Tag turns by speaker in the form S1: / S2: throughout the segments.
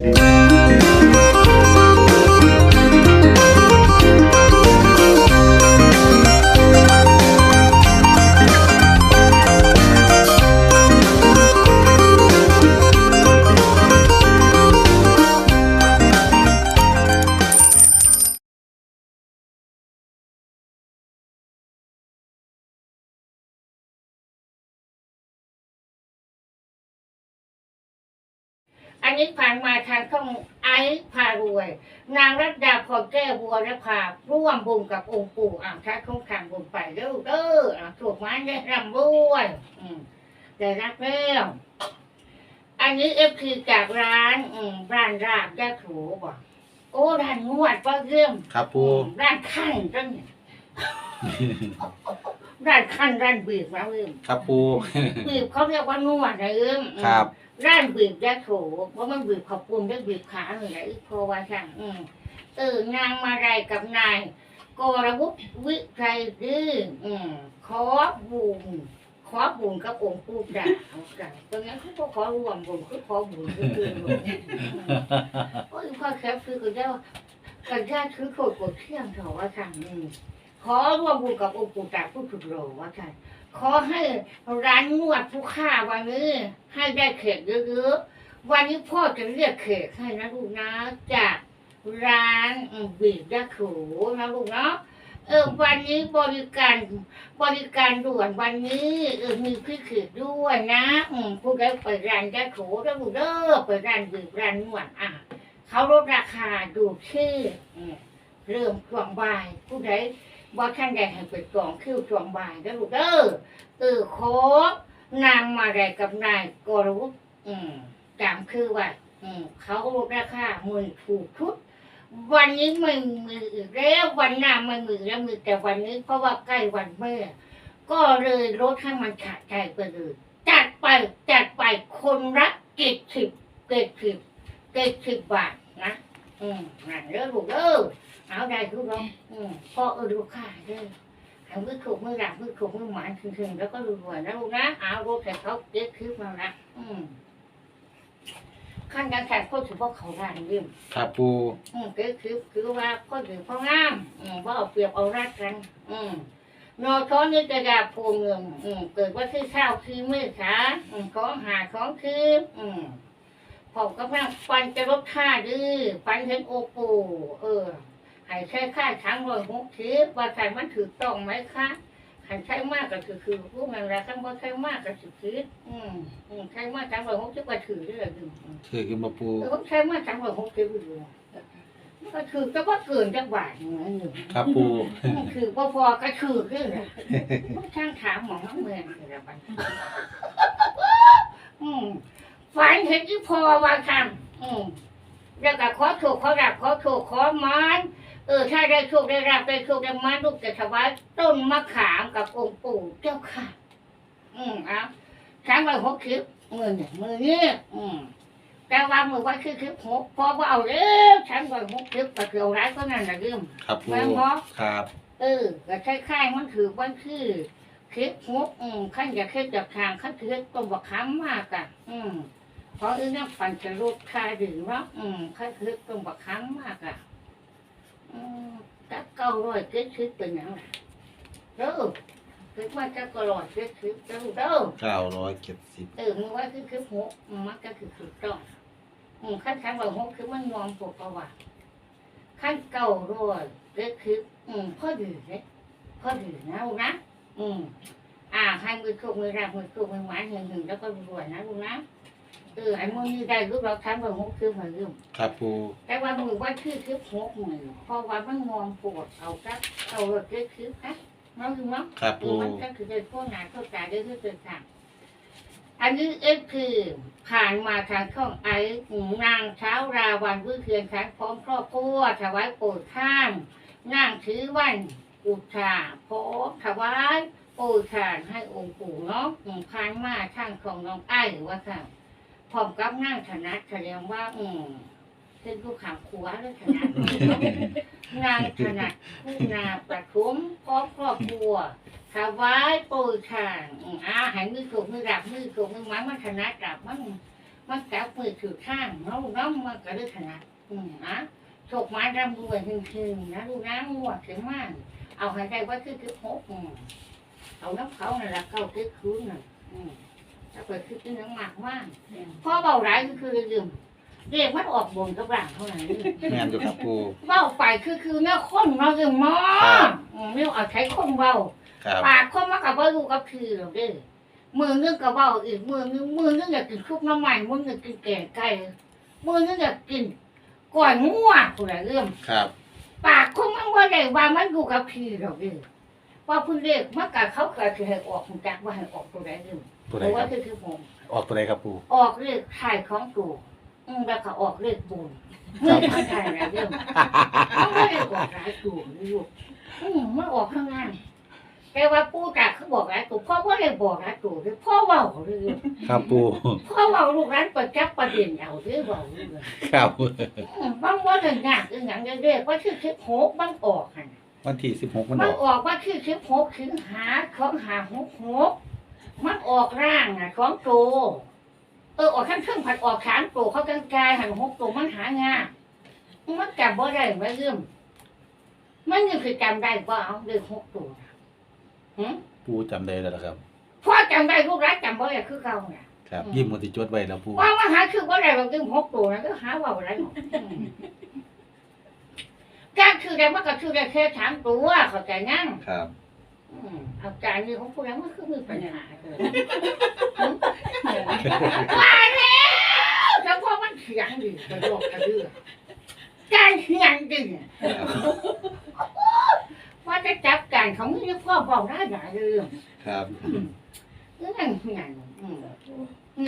S1: อั นนี้ผ่านมาทางช่องไอซ์พารวย นางรัตดาพรแก้วบัวและพาร่วมบุญกับองค์ปู่อ่างท้าคงคางบุญไปเด้อเด้ออะถูกไหมได้รำด้วยอืมได้รักแล้วอันนี้เอฟทีจากร้าน อืมร้านราบยาโถบ่โอ้ร้านนวดป้าเยี่ยม
S2: ครับปู
S1: อืมร้านขั้นจังเนี่ยร้านขั้นร้านบีบมาเอิ่ม
S2: ครับปู
S1: บีบเขาเรียกว่านวดนะเอิ่มอืม
S2: ครับ
S1: ร้านบีบยาโถเพราะมันบีบขอบปุ่มได้บีบขาหนึ่งไหนพอว่าช่างอืมเออนางมาไรกับนายกรวุฒิวิไทยดื้ออืมขอบุญขอบุญกับองค์ปู่ดาเอากันตรงนี้นเขาก็ขอรวมบุญคือขอบุญคือคือบุญโอ้ยพ่อแคปคือกันได้ว่ากันญาติคือโคตรโกดเที่ยงเถอะว่าช่างอืมขอรวมบุญกับองค์ปู่ดาผู้ถูกโลว่าช่าง ขอให้ร้านนวดผู้ค่าวันนี้ให้ได้เขตเยอะๆ วันนี้พ่อจะเรียกเขตให้นะลูกนะจากร้านบีบยาขูนะลูกเนาะเออวันนี้บริการบริการด่วนวันนี้เออมีพี่ขตด้วยนะอืมผู้ใดไปร้านยาขูแล้วลูกเด้อไปร้านบีบร้านนวดอะเขาลดราคาดูที่อเริ่มช่วงบ่ายผู้ใด ว่าท่านใดให้เปิดกล่องคิวช่วงบายแล้วลูกเด้อเออขอนางมาได้กับนายกรวุฒิอืมจำคือว่าอืมเขาลดราคามือถูกชุด วันนี้ไม่มีอีกแล้ววันหน้าไม่มีแล้วมีแต่วันนี้เพราะว่าใกล้วันแม่ก็เลยลดให้มันขาดใจไปเลยจัดไปจัดไปคนละเจ็ดสิบเจ็ดสิบเจ็ดสิบบาทนะ อืมนั่นเด้อลูกเด้อ เอาได้ทุกน้องอืมพ่อเออดูค่าเด้อทำมือถูกมือหลักมือถูกมือหมานถึงๆแล้วก็รวยๆนะลูกนะเอารถแต่เขาเก็บคลิปมาละอืมขั้นการแข่งพ่อถือว่าเขาร้านเยี่ยม
S2: ครับปู
S1: อืมเก็บคลิปคือว่าพ่อถือพ่องามอืมว่าเอาเปรียบเอารัดกัน อืมนอท้อนี่จะดาพูเงินอืมเกิดว่าที่ข้าวคือมือขาอืมของหาของคืออืมผมก็นั่งฟันจะลดค่าดื้อฟันเห็นโอปูเออ ให้ใช้ค่าช้างร้อยหกสิบว่าใส่มันถือต้องไหมคะหันใช้มากก็คือคือผู้งานละขั้นว่าใช้มากก็ถือคิดอืมอืมใช้มากช้างร้อยหกสิบก็ถือเรื่อยอยู่
S2: ถือขึ้นมาปู
S1: เออใช้มากช้างร้อยหกสิบอยู่ก็ถือก็ว่าเกินจังหวะอย่างนั้นอยู่
S2: ครับปู
S1: ถือพอพอก็ถือขึ้นเลยช่างถามหมอน้องเมืองอะไรบ้างอืมฝันเห็นที่พอว่าทำอืมแล้วก็ขอถูกขอรับขอถูกขอหมัน เออ ถ้าได้โชคได้รับได้โชคได้มาลูกจะถวายต้นมะขามกับองค์ปู่เจ้าค่ะ อืมเอะช้างไปหกคลิปมือเนี่ยมือนี่อืมแต่ว่ามือว่าคือคลิปหกพอว่าเอาเร็วช้างไปหกคลิปก็เกี่ยวร้ายก็นั่นแหละเรื่อง
S2: ครับปู
S1: แม่นบ่
S2: ครับ
S1: เออก็คล้ายๆมันถือวันคือคลิปหกอืมขั้นจะคลิปจากทางขั้นคือต้นบักขามมากอะ อืมเพราะอีนั่นปั่นจะรูดคาดื่มว่าอืมขั้นคือต้นบักขามมากอะอืม จักเก้าร้อยเจ็ดสิบเป็นหยังไงเด้อคือว่าจักเก้าร้อยเจ็ดสิบเด้อเด้อ
S2: เก้าร้อยเจ็ดสิบ
S1: เออมึงว่าคือคือหกมันก็คือคือต้องอืมขั้นขั้นว่าหกคือมันมองปกประวัติขั้นเก้าร้อยเจ็ดสิบอืมพอดีเลยพอดีนะลูกนะอืมอ่าให้มือโชคมือรับมือโชคมือหวานหนึ่งหนึ่งแล้วก็รวยนะลูกนะ เออไอ้มึงนี่ได้ลูกเราทั้งว่าหกคือมาลืม
S2: ครับปู
S1: แต่ว่ามือว่าชื่อคือหกมือเพราะว่ามันมองปวดเอาจักเอารถเล็กคือฮะน้องถึงมั้ง
S2: ครับปู
S1: มันก็คือเป็นพวกงานเข้าใจได้ที่เป็นทางอันนี้เอฟคือผ่านมาทางช่องไอ้นางเช้าราวันวิเทียนช้างพร้อมครอบครัวถวายโปรดข้ามนางถือวันอุทาพร้อมถวายโปรดทานให้องค์ปู่เนาะอืมผ่านมาทางของน้องไอ้ว่าค่ะ พร้อมกับนางธนัดแสดงว่า อืมเป็นผู้ขังขวาแล้วธนัดนางถนัดผู้นาประทุมพร้อมครอบครัวถวายปูชานอืมอาหารมือถูกมือดับมือถูกมือไม้มันถนัดดับมันมันจับมือถือข้างน้องน้องมันก็เลยขนาดอืมนะโชคมาร่ำรวยคืนๆนะลูกนะงวดถึงมากเอาใหายใจว่าคือคือหกอืมเอาน้ำเขาน่ะละเก้าคือคืนน่ะอืม ถ้าเปิดคือคือน้ำหมากมากพ่อเบาร้ายก็คือลืมเรียกมันออกบนกับหลังเท่านั้นเอง
S2: แม่นอยู่ครับปู
S1: เบาไปคือคือแม่คนเนาะคือมอ
S2: ครับ
S1: อืมไม่เอาใช้คนเบา
S2: ครับ
S1: ปากคนมากับว่าลูกกับคือหรอกเด้อมือนึงกับเบาอีกมือนึงมือนึงอยากกินคุกน้ำมันมือนึงกินแกงไก่มือนึงอยากกินก้อยงัวผู้ใดเรื่อง
S2: ครับ
S1: ปากคนมันว่าได้ว่ามันอยู่กับคือหรอกเด้อว่าเพื้นเรียกมากับเขาเกิดคือให้ออกของจักว่าให้ออกตัวใดเรื่อง
S2: ตัว
S1: เพ
S2: ใด
S1: ราะ
S2: ค
S1: ว่า
S2: รับ
S1: คือคือผม
S2: ออกตัวใดครับปู
S1: ออกเลขถ่ายของตัวอืมแล้วก็ออกเลขบุญเมื่อทางถ่ายอะไรเรื่องมันไม่ได้บอกหลายตัวนี่ลูกอืมมันออกข้างล่างแต่ว่าปู่จักเขาบอกหลายตัวพ่อว่าได้บอกหลายตัวเลยพ่อเว่าเลย
S2: ครับปู
S1: พ่อเว่าลูกร้านประจับประเด็นเอาด้วยเว่าเลย
S2: ครับ
S1: อืมบางว่าเลยงานคืออย่างเด็กว่าชื่อคิดหกมันออกหัน
S2: วันที่สิบหกมัน
S1: มั
S2: อนอก
S1: ออกว่าชื่อคิดหกคือหาของหาหกหก มันออกร่างอะของโตเออออกข้างเครื่องผัดออกขานโตเขากลางกายหันหกโตมันหางามันจำบ่ได้ไม่เรื่องมันยังคือจำได้ว่าเอาเดือหกตัว
S2: ปูจำได้แล้วล่ะครับ
S1: พ่อจำได้ลูกรักจำบ่ได้คือเก่าเนี่ย
S2: ครับ ยิ้มมันที่จดไว้แล้วปู
S1: ว่ามาหาคือบ่ได้บางทีหกตัวนะก็หาว่าอะไรหมดการคือได้มันก็คือได้แค่สามตัวเข้าใจยัง
S2: ครับ
S1: อืม เอาการนี้ของพวกเรามันคือมีปัญหาเลยว่าแล้วแต่พอมันเสียงดีกระโดดกระเดื่อการเสียงดีว่าจะจับการของนี่พ่อบอกได้หลายเรื่อง
S2: ครับ
S1: เรื่องงานอืม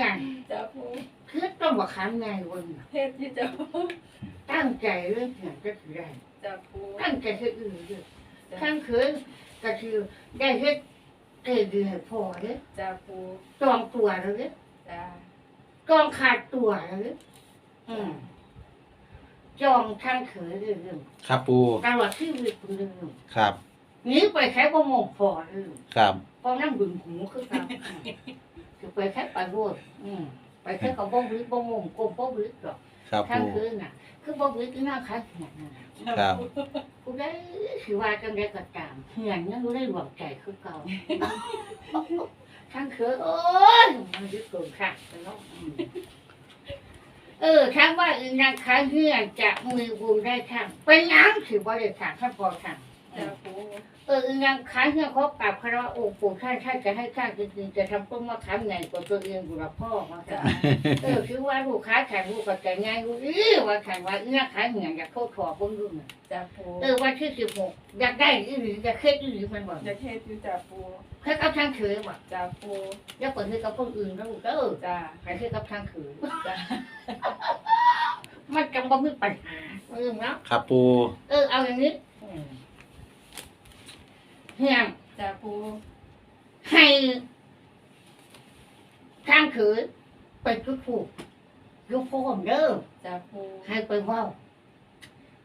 S1: งาน
S3: จ้าปู
S1: คือต้องบอกคำไงวัน
S3: เทศที่จ้าปู
S1: ตั้งใจเรื่องงานก็คือได้
S3: จ้าปู
S1: ตั้งใจเฮ็ดอื่นด้วยข้างคืน ก็คือได้เฮ็ดเกิดดีให้พอเลย
S3: จ้าปู
S1: จองตัวแล้วเลย
S3: จ้า
S1: จองขาดตัวแล้วเลยอืมจองข้างคืนเรื่อง
S2: ครับปู
S1: ตลอดชีวิตคุณเรื่อง
S2: ครับ
S1: หนี้ไปใช้ประมงพอเรื่อง
S2: ครับ
S1: เพราะนั่งบึงหูคือกันคือไปแค่ไปรวดอืมไปแค่กับบ่วิบ่งงกลมบ่วิหรอก
S2: ครับ
S1: ข้าง
S2: ปู
S1: คืนน่ะ คือบ่วิคือหน้าค้าเหียนนั่นน่ะ
S2: ครับ
S1: กูได้สิว่าจังได้ก็ตามเหียนยังบ่ได้หลวงใจคือเก่าข้างคืนโอ้ยมันยึดเกินค่ะไปเนาะอืมเออถามว่าอีนางค้าเหียนจะมือบุญได้ทางเป็นหยังสิบ่ได้ทางท่านพอทาง
S3: จ้าปู
S1: เออยังค้างเงื่อนครบกับคณะโอ้ปู่ท่านท่านจะให้ข้างจริงๆจะทำต้นมะขามใหญ่กว่าตัวเองบุรพ่อมาค่ะ
S3: จ้า
S1: เออคือว่าลูกค้าแข่งลูกกับใจง่ายลูกอีว่าแข่งว่าเงื่อนขายเหงื่ออยากเข้าถอดบนรุ่นน่ะ
S3: จ้าปู
S1: เออวันที่สิบหกอยากได้อีหรืออยากเคล็ดอีหรือมันบอก
S3: จะเทศที่จ้าปู
S1: แค่กับทางเขยบอก
S3: จ้าปู
S1: อย่าเปิดให้กับคนอื่นแล้วลูกเออ
S3: จ้า
S1: ใครให้กับทางเขย
S3: จ้า
S1: มันจะบ่มีปัญหาเออเนาะ
S2: ครับปู
S1: เออเอาอย่างนี้อืม เฮียง
S3: จ้าปู
S1: ให้ทางขืนไปทุกผูกยุคโฟมเด้อ
S3: จ้าปู
S1: ให้ไปเว่า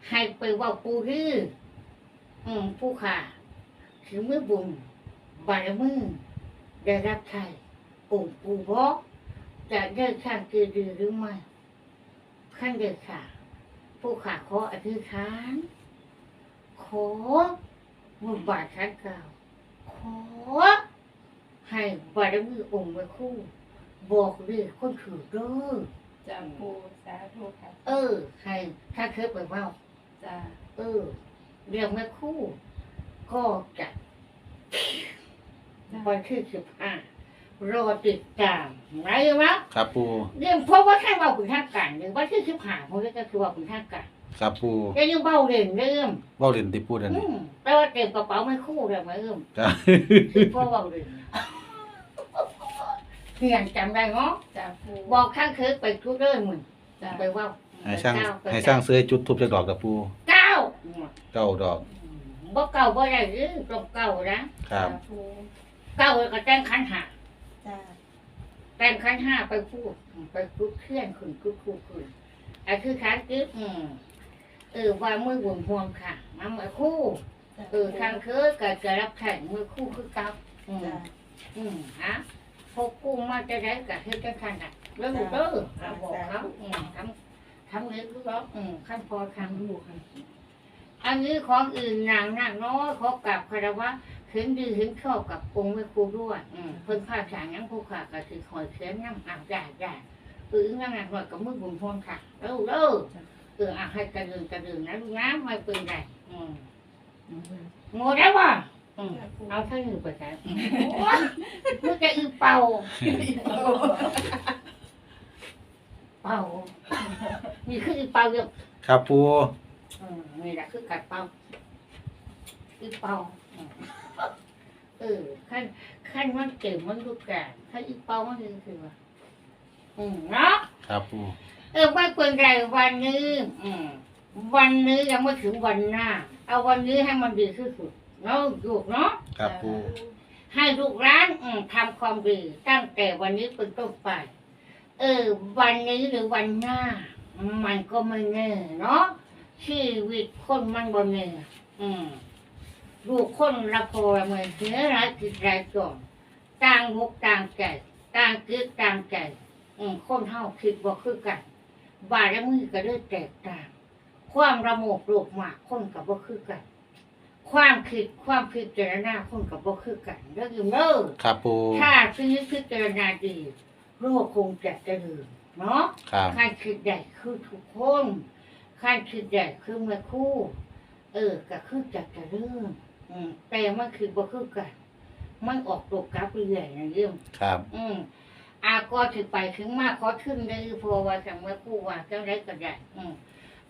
S1: ให้ไปเว่าปูรื้ออืมผู้ขาถือมือบุญบารมือได้รับใช้องค์ปูบอกจะได้ข้างคือดีหรือไม่ขั้นเด็ดขาดผู้ขาขออธิษฐานขอ มือบาทชั้นเก่าขอให้บารมีองค์ไว้คู่ บอกเลยคนถือเด้อ
S3: จ้าปูสาธุค่ะ
S1: เออ ให้ถ้าเคยไปเว่า
S3: จ้า
S1: เออ เรียกแม่คู่ ก็จะวันที่สิบห้ารอติดตามไรวะ
S2: ครับปู
S1: เรื่องเพราะว่าแค่ว่าคุณท่ากันหรือว่าที่สิบห้ามันก็คือว่าคุณท่ากัน
S2: ครับปู
S1: จะยังเบาเด่นเริ่ม
S2: เว้าเล่นติปูนั่น
S1: อื
S2: นี่
S1: มแต่ว่าเก็บกระเป๋าไม่คู่เลยมาเริ่ม
S2: ครับ
S1: คือพ่อเบาเด่นเพียงจำได้เนาะ
S3: จ้าปู
S1: บอกข้างเคยไปทุกเรื่องมึง
S3: จ้า
S1: ไปเว่า
S2: ให้สร้าง
S1: ไปเก้ไป
S2: ให้สร้างเสื้อจุดทุบจักดอกกับปู
S1: เก้า
S2: เก้าดอก
S1: บ่เก่าบ่ได้หรือตรงเก่านะครับ
S3: จ้าปู
S1: เก่าก็แต่งขันหา
S3: จ้า
S1: แต่งขันห้าไปพูด ไปพูดเคลื่อนขึ้นคุกคุกขึ้นอันคือขันตึ๊บอืม เออว่ามือบุญห่วงค่ะมามือคู่เออทางเคยก็จะรับแข่งมือคู่คือเก่าอืม
S3: จ้า
S1: อืมฮะพวกคู่มาจะได้กับเฮ็ดจังคันอะเรื่องเด้อเอาบอกเขาอืมทำทำเงินรู้แล้วอืมขั้นพอทำรู้ขั้นอันนี้ของอื่นนางนางน้อยเขากลับคารวะเห็นดีเห็นชอบกับองค์แม่ครูด้วยอืมเพิ่นพาสางยังผู้ขาก็คือคอยเขียนน้ำอ่างได้ได้เออนั่งนางน้อยกับมือบุญพรค่ะเด้อเด้อ เอออะให้กระดึงกระดึงนะลูกนะไม่เป็นไรอืมโง่ได้ป่ะอืมเอาเท่านี้ไปใช้อืมโอ๊ยมันจะอือเป่า เป่านี่คืออีเป่าเยอะ
S2: ครับปู
S1: อืมนี่แหละคือกัดเป่าอีเป่าอืมเออขั้นขั้นมันเก่งมันทุกอย่างถ้าอีเป่ามันคือคือว่าอืมเนาะ
S2: ครับปู
S1: เออไม่เป็นไรวันนี้ อืมวันนี้ยังไม่ถึงวันหน้า เอาวันนี้ให้มันดีที่สุดเนาะลูกเนาะ
S2: ครับปู
S1: ให้ลูกร้านอืมทำความดีตั้งแต่วันนี้เป็นต้นไป เออ วันนี้หรือวันหน้า มันก็ไม่แน่เนาะชีวิตคนมันบนแน่อืมลูกคนละพอละเมือเสียรายจิตรายจอมต่างมุกต่างใจต่างคิดต่างใจอืมคนเฮาคิดบ่คือกัน บารมีก็เลยแตกต่าง ความระโมกโลกมากคนกับบ่คือกัน ความคิดความพิจารณาคนกับบ่คือกันเด้ออยู่เด้อ
S2: ครับปู
S1: ถ้าซื้อพิจารณาดีโลกคงจะเจริญเนาะ
S2: ครับ
S1: ใครคิดใหญ่คือทุกคนใครคิดใหญ่คือเมื่อคู่ เออก็คือจะเจริญอืมแต่มันคือบ่คือกันมันออกตกกลับเรื่อยๆนะเรื่อง
S2: ครับ
S1: อืม อาก็ถือไปถึงมากขอขึ้นได้เพราะว่าจังแม่ครู่ว่าจังไรก็ได้อืม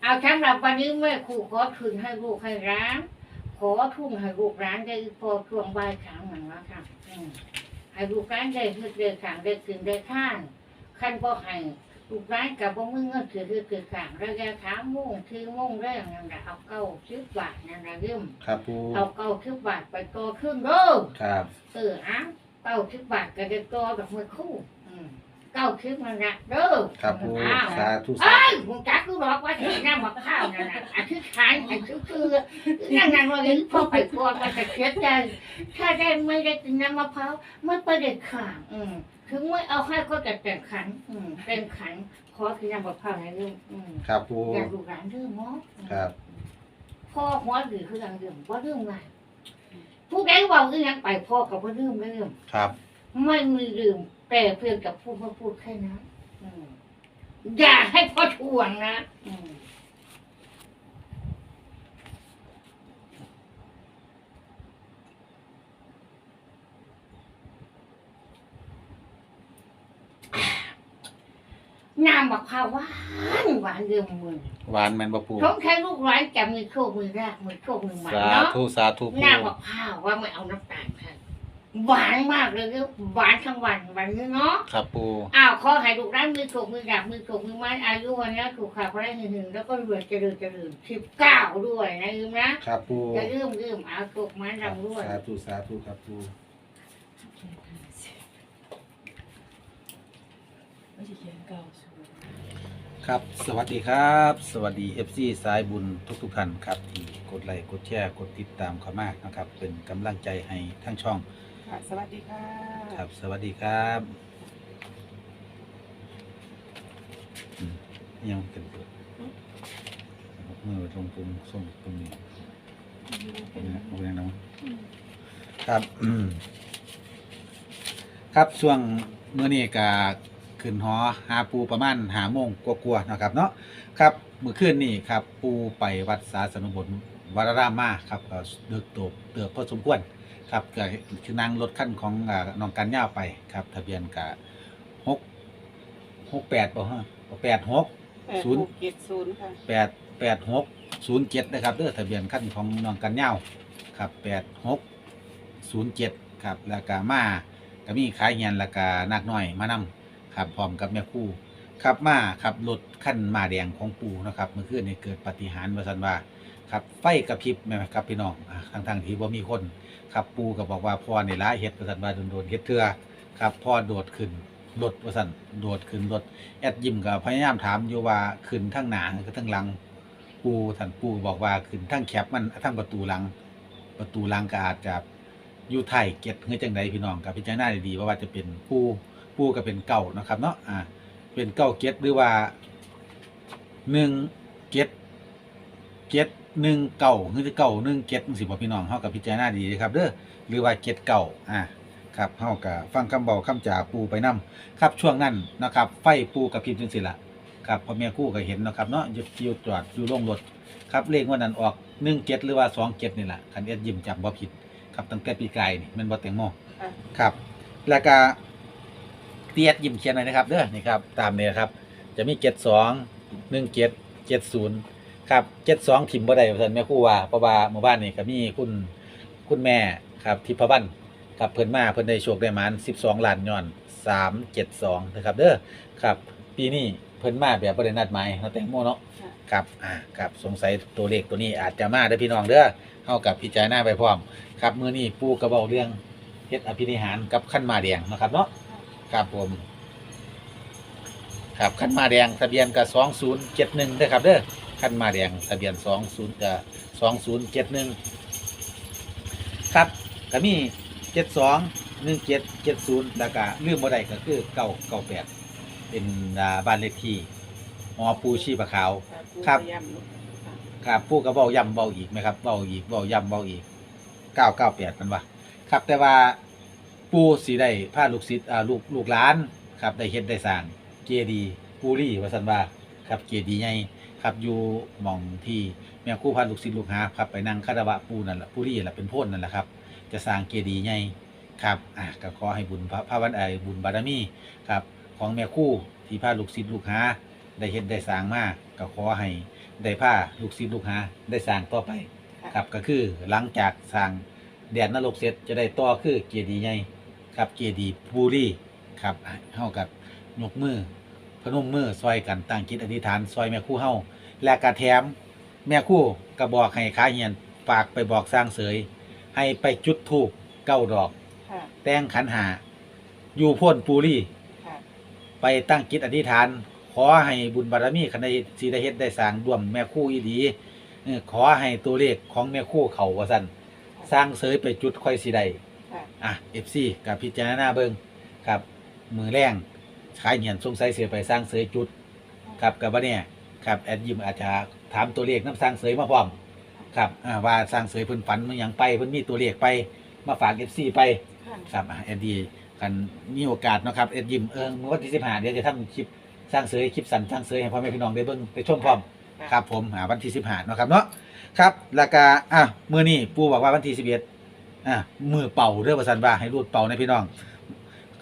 S1: เอาสำหรับวันนี้แม่ครู่ขอทุนให้ลูกให้ร้าน ขอทุ่งให้ลูกร้านได้พอช่วงบ่ายสามหนึ่งแล้วค่ะอืมให้ลูกร้านได้เฮ็ดได้ขางได้กินได้ท่านขั้นบ่ให้ลูกร้านกับบ่มึงเงินถือถือถือขางระยะสามโมงที่โมงแรกนั่นแหละเอาเก้าสิบบาทนั่นแหละเริ่ม
S2: ครับปู
S1: เอาเก้าสิบบาทไปต่อครึ่งเด้อ
S2: ครับ
S1: เอออะ เก้าสิบบาทก็จะตัวดอกมือคู่อืมเก้าสิบมันนะเด้อ
S2: ครับปู
S1: อ้าว
S2: สาธุสา
S1: เอ้ย
S2: ธุ
S1: มึงจักกูบอกว่าที่น้ำมะพร้าวนั่นน่ะอธิษฐานอธิษคือ นั่งนั่งว่าอย่างนี้พ่อไปก่อนมันจะเสียใจถ้าได้ไม่ได้กินน้ำมะพร้าวไม่ไปเด็ดขาดอืมถึงไม่เอาให้ก็จะแต่งขันอืมเป็นขันขอกินน้ำมะพร้าวให้ลูกอืม
S2: ครับปู
S1: อยากดูร้านเรื่องมั้ง
S2: ครับ
S1: พ่อหัวหรือคืออย่างเดิมว่าเรื่องไง ผู้ใดเว่าเรื่องไปพ่อกับว่าเรื่องไม่เรื่อง
S2: ครับ
S1: ไม่มีลืมแต่เพียงกับพูดมาพูดแค่นั้นอืมอย่าให้พ่อทวงนะอืม น้ำบักพร้าวหวานหวานเรื่องมือ
S2: หวานแมนบ่ปู
S1: ท้องแค่ลูกร้านจะมีโชคมีรากมีโชคมีหมา
S2: สา
S1: เนาะ
S2: ธุสาธุปู
S1: น้ำบักพร้าวว่าไม่เอาน้ำตาลค่ะหวานมากเลยคือหวานทั้งวันวันนี้เนาะ
S2: ครับปู
S1: อ้าวขอให้ลูกร้านมีโชคมีรากมีโชคมีไม้อายุวันนี้ถูกขาพระได้หนึ่งแล้วก็รวยเจริญเจริญสิบเก้าด้วยนะยืมนะครับ
S2: ปู
S1: จะเริ่มเริ่มเอาโชคไม้รำด้วย
S2: สาธุสาธุครับปู
S3: ไม่ใช่เขียนเก่าสูง
S2: ครับ สวัสดีครับ สวัสดี FC สายบุญทุกทุกๆท่านครับที่กดไลค์กดแชร์กดติดตามเข้ามานะครับ เป็นกำลังใจให้ทั้งช่อง
S3: ค่ะสวัสดีค่ะ
S2: ครับ สวัสดีครับอืมยังเป็นเปิดมือลงปุ่มส่งปุ่มนี้เป็นไงเป็นไงน้องครับอืมครับช่วงเมื่อนี้กา ขึ้นหอหาปูประมาณหาโมงกว่าๆนะครับเนาะครับเมื่อคืนนี้ครับปูไปวัดสาสนุบลวรารามมาครับก็เดือกตบเตือพอสมควรครับก็คือนั่งรถขั้นของอ่าน้องกันย่าวไปครับ ทะเบียนกะหกหกแปดป่ะฮะแปดหกศูนย์
S3: เจ็ดศูนย์ค่ะ
S2: แปดแปดหกศูนย์เจ็ดนะครับเด้อทะเบียนขั้นของน้องกันย่าวครับแปดหกศูนย์เจ็ดครับแล้วก็มาก็มีขายเงียนแล้วก็นักน้อยมานำ ครับพร้อมกับแม่ครู่ครับมาครับรถขั้นมาแดงของปู่นะครับเมื่อคืนนี้เกิดปฏิหารย์ว่าสันว่าครับไฟกระพริบแม่นไหมครับพี่น้องอ่าทั้งที่ว่ามีคนครับปูก็บอกว่าพ่อในร้ายเฮ็ดประสันว่าโดนเฮ็ดเถื่อครับพ่อโดดขึ้นรถประสันโดดขึ้นรถแอดยิมก็พยายามถามอยู่ว่าขึ้นทั้งหนาหรือทั้งหลังปูท่านปูบอกว่าขึ้นทั้งแคปมันทั้งประตูหลัง ประตูหลังก็อาจจะอยู่ไทยเก็ตเฮือจังใดพี่น้องกับพิจารณาดีๆว่าว่าจะเป็นปู ปูก็เป็นเก่านะครับเนาะอ่าเป็นเก้าเจ็ดหรือว่าหนึ่งเจ็ดเจ็ดหนึ่งเก้าหรือเก้าหนึ่งเจ็ดสิบพี่น้องเฮากับพิจารณาดีๆครับเด้อหรือว่าเจ็ดเก้าอะครับเฮากับฟังคำเบาคำจ่าปูไปนํครับช่วงนั้นนะครับไฟปูกับพริบจังสิละครับพ่อแม่ครู่ก็เห็นเนาะครับเนาะอยู่อยู่จอดอยู่โรงรถครับเลขวันนั้นออกหนึ่งเจ็ดหรือว่าสองเจ็ดนี่แหละคันเอ็ดยิ้มจำบ่ผิดครับตั้งแต่ปีกายนี่แมันบ่แตงโม
S3: ค่ะ
S2: ครับ แล้วก็ เตียดยิ้มเขียนหน่อยนะครับเด้อนี่ครับตามนี้ครับ จะมีเจ็ดสองหนึ่งเจ็ดเจ็ดศูนย์ครับเจ็ดสองถิ่มบ่ได้ท่านแม่ครู่ว่าเพราะว่าหมู่บ้านนี่ก็มีคุณคุณแม่ครับทิพวรรณครับเพิ่นมาเพิ่นได้โชคได้หมานสิบสองล้านย้อนสามเจ็ดสองนะครับเด้อครับปีนี้เพิ่นมาแบบบ่ได้นัดหมายเนาะแตงโมเนาะ
S3: ค่ะ
S2: ครับอ่าครับสงสัยตัวเลขตัวนี้อาจจะมาเด้อพี่น้องเด้อเฮากับพิจารณาไปพร้อม ครับมื้อนี้ปู่กระเบ้าเรื่องเฮ็ดอภินิหารกับขั้นมาแดงนะครับเนาะ ครับผม ครับขันมาแดงทะเบียนกับสองศูนย์เจ็ดหนึ่งด้ครับเด้อขันมาแดงทะเบียนสองศูนย์กับสองศูนย์เจ็ดหนึ่งครับก็มีเจ็ดสองหนึ่งเจ็ดเจ็ดศูนย์แคาเรื่องบ่ไดก็คือเก้าเก้าแปดเป็นบ้านเลขที่หอปูชีปะขาว
S3: ค
S2: รับ
S3: ค
S2: รับผู้กระเบ้าย่ำเบาอีกไหมครับเบาอีกเบาย่ำเบาอีกเก้าเก้าแปดมันวะครับแต่ว่า ปู่สีได้พาลูกศิษย์อ่าลูกลูกหลานครับได้เฮ็ดได้สร้างเจดีย์ปูรี่ว่าซั่นว่าครับเจดีย์ใหญ่ครับอยู่หม่องที่แม่ครูพาลูกศิษย์ลูกหาครับไปนั่งคารวะปูนั่นแหละปูรี่แหละเป็นโพ่นนั่นแหละครับ จะสร้างเจดีย์ใหญ่ครับอะก็ขอให้บุญพระพระวันไอบุญบารมีครับของแม่ครูที่พาลูกศิษย์ลูกหาได้เฮ็ดได้สร้างมาก็ขอให้ได้ผ้าลูกศิษย์ลูกหาได้สร้างต่อไป
S3: ค่ะ
S2: ครับก็คือหลังจากสร้างแดนนรกเสร็จจะได้ต่อคือเจดีย์ใหญ่ ครับเจดีย์ปูรีครับอะเฮากับยกมือพนมมือซอยกันตั้งจิตอธิษฐานซอยแม่ครู่เฮาและกระแถมแม่ครู่ก็บอกให้ขาเฮียนฝากไปบอกสร้างเสย ให้ไปจุดธูปเก้าดอก
S3: ค่ะ
S2: แต่งขันหา อยู่พ่นปูรี
S3: ค่ะ
S2: ไปตั้งจิตอธิษฐาน ขอให้บุญบารมีคันใดสิได้เฮ็ดได้สร้างร่วมแม่ครู่อีดีเออขอให้ตัวเลขของแม่ครู่เขาว่าซั่นสร้างเสยไปจุดค่อยสิได้
S3: ค่ะ
S2: อะ FC กับพิจารณาเบิงครับ มือแรงขายเหียนสงสัยเสียไปสร้างเสยจุดครับกับว่าเนี่ยครับแอดยิมอาจจะถามตัวเลขน้ำสร้างเสยมาพร้อมครับอ่าว่าสร้างเสยเพิ่นฝันมันยังไปเพิ่นมีตัวเลขไปมาฝาก FC ไป
S3: ค่ะ
S2: ครับแอดดีกันมีโอกาสนะครับแอดยิมเออเมื่อวันที่สิบห้าเดี๋ยวจะทำคลิปสร้างเสยคลิปสั้นสร้างเสยให้พ่อแม่พี่น้องได้เบิ่งได้ชมพร้อมครับผมวันที่สิบห้านะครับเนาะครับแล้วก็อะมือนี้ปู่บอกว่าวันที่สิบเอ็ด อะมือเป่าเด้อว่าซั่นว่าให้รูดเป่าในพี่น้อง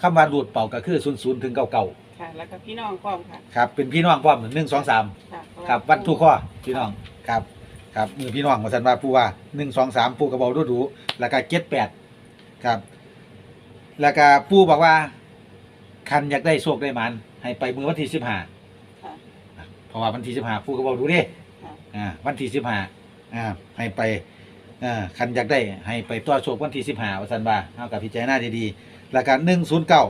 S2: คำว่ารูดเป่าก็คือ0 0ถึง99
S3: ค่ะ แล้วก็พี่น้องพร้อมค่ะ
S2: ครับ เป็นพี่น้องพร้อม1 2 3
S3: ค่ะ
S2: ครับวันทุกข้อพี่น้องครับ ครับมือพี่น้องว่าซั่นว่าปู่ว่า1 2 3ปู่ก็บอกดูๆแล้วก็78ครับ แล้วก็ปู่บอกว่า คันอยากได้โชคได้หมัน ให้ไปมือวันที่สิบห้า
S3: ค่ะ
S2: เพราะว่าวันที่สิบห้าปู่ก็บอกดูดิ
S3: ค่ะ
S2: อ่าวันที่สิบห้าอ่าให้ไป อ่าคันอยากได้ให้ไปตัวโชควันที่สิบห้าวันสันบาเอากับพิจารณาดีๆแล้วก็หนึ่งศูนย์เก้า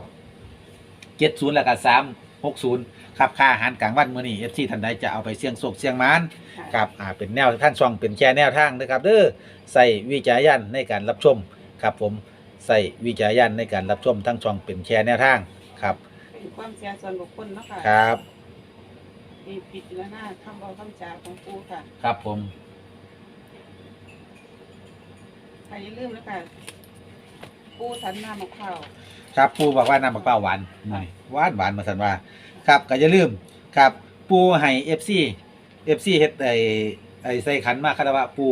S2: เจ็ดศูนย์แล้วก็สามหกศูนย์ครับค่าอาหารกลางวันมื้อนี้เอฟซีท่านใดจะเอาไปเสี่ยงโชคเสี่ยงหมาน
S3: ค่ะ
S2: ครับอ่าเป็นแนวท่านช่องเป็นแค่แนวทางนะครับเด้อใส่วิจารณญาณในการรับชมครับผมใส่วิจารณญาณในการรับชมทั้งช่องเป็นแค่แนวทางครับ
S3: เป็นความเสียส่วนบุคคลเนาะค่ะ
S2: ครับ
S3: มีพิจารณาคำบอกคำจาของปูค่ะ
S2: ครับผม
S3: ค่ะอย่าลืมนะคะปูสันน้ำมะพร้าว
S2: ครับปูบอกว่าน้ำมะพร้าวหวานหน่อยหวานหวานมาสันว่า ครับก็อย่าลืมครับ ปูให้เอฟซีเอฟซีเฮ็ดไอไอใส่ขันมาคารวะปู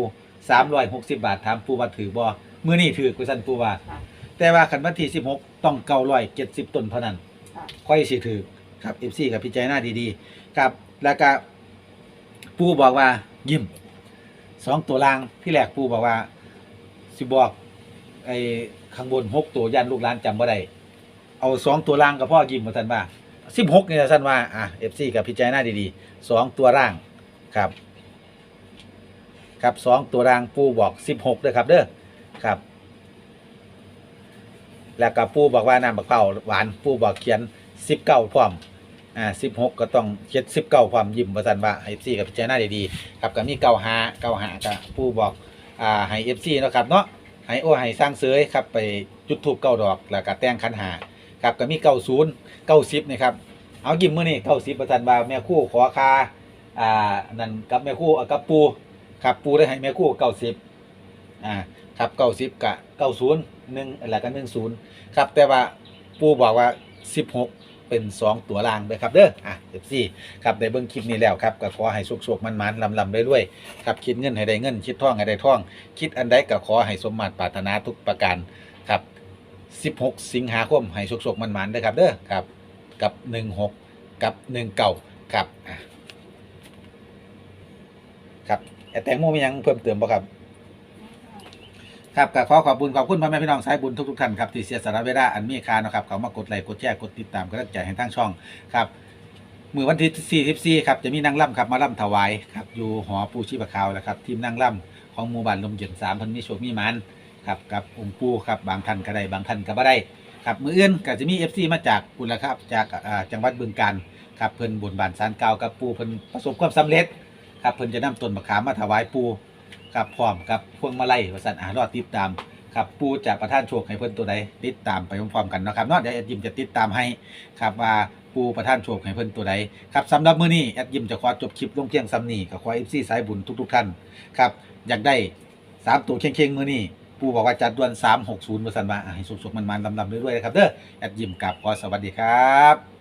S2: สามร้อยหกสิบบาทถามปูว่าถือบ่มื้อนี้ถือกุสันปูว่า
S3: ค่ะ
S2: แต่ว่าขันวันที่สิบหกต้องเก้าร้อยเจ็ดสิบต้นเท่านั้น
S3: ค่ะ
S2: ค่อยสิถือครับเอฟซีกับพิจารณาดีๆครับแล้วก็ปูบอกว่ายิ้มสองตัวล่างที่แรกปูบอกว่า สิบอกไอ้ข้างบนหกตัวยันลูกหลานจำบ่ได้เอาสองตัวล่างกับพ่อยิ้มมาสันว่าสิบหกนี่สันว่าอะเอฟซีกับพิจารณาดีๆสองตัวล่างครับ ครับสองตัวล่างปูบอกสิบหกเด้อครับเด้อครับ แล้วก็ปูบอกว่าน้ำบักเป่าหวานปูบอกเขียนสิบเก้าพร้อมอ่าสิบหกก็ต้องเขียนสิบเก้าพร้อมยิ้มประสันว่าเอฟซีกับพิจารณาดีๆครับก็มีเก้าหาเก้าหาก็ปูบอก อ่าให้เอฟซีเนาะครับเนาะให้โอ้ให้สร้างเสยครับไปจุดทูบเก้าดอกแล้วก็แต่งขันหาครับก็มีเก้าศูนย์เก้าสิบนี่ครับเอายิ้มมื้อนี้เก้าสิบประจันบาแม่คู่ขอคาอ่านั่นกับแม่คู่กับปูครับปูได้ให้แม่คู่เก้าสิบอ่าครับเก้าสิบกะเก้าศูนย์หนึ่งอะไรกันหนึ่งศูนย์ครับแต่ว่าปูบอกว่าสิบหก เป็นสองตัวล่างเลยครับเด้ออะเอฟซีครับได้เบิ่งคลิปนี้แล้วครับก็ขอให้สุกๆมันๆลำๆด้วยด้วยๆครับคิดเงินให้ได้เงิน คิดท่องให้ได้ท่อง คิดอันใดก็ขอให้สมมาตรปรารถนาทุกประการครับ 16 สิงหาคมให้สุกๆมันๆเด้อครับเด้อครับกับ 16 กับ1เก่าครับอะครับแต่งโมมียังเพิ่มเติมบ่ครับ ครับก็ขอขอบคุณขอบคุณพ่อแม่พี่น้องสายบุญทุกๆท่านครับที่เสียสละเวลาอันมีค่านะครับเขามากดไลค์กดแชร์กดติดตามกำลังใจให้ทางช่องครับมือวันที่44ครับจะมีนางร่ำครับมาร่ำถวายครับอยู่หอปูชีพขาวแหละครับทีมนางร่ำของหมู่บ้านลมเย็นสามพันมีโชคมีมันครับกับองค์ปูครับบางท่านก็ได้บางท่านก็บ่ได้ครับมืออื่นก็จะมี FC มาจากคุณละครับจากจังหวัดบึงกาฬครับเพิ่นบนบานสารเก่ากับปูเพิ่นประสบความสำเร็จครับเพิ่นจะนำต้นมะขามมาถวายปู กับพร้อมกับพวงมาลัยวสันอารอดติดตามครับปูจะประท่านโชคให้เพิ่อนตัวใดติดตามไปพร้อมๆกันนะครับนาะเดี๋ยวแอดยิมจะติดตามให้ครับว่าปูประท่านโชคให้เพิ่อนตัวใดครับสำหรับมื้อนี้แอดยิมจะขอจบคลิปลงเพียงซ้ำนี้ก็ขอ FC สายบุญทุกๆท่านครับอยากได้สามตัวเข่งๆมื้อนี้ปูบอกว่าจัดด่วน360ว่าสั่นว่าให้สุกๆมันๆลำๆเรื่อยๆนะครับเด้อแอดยิมกับขอสวัสดีครับ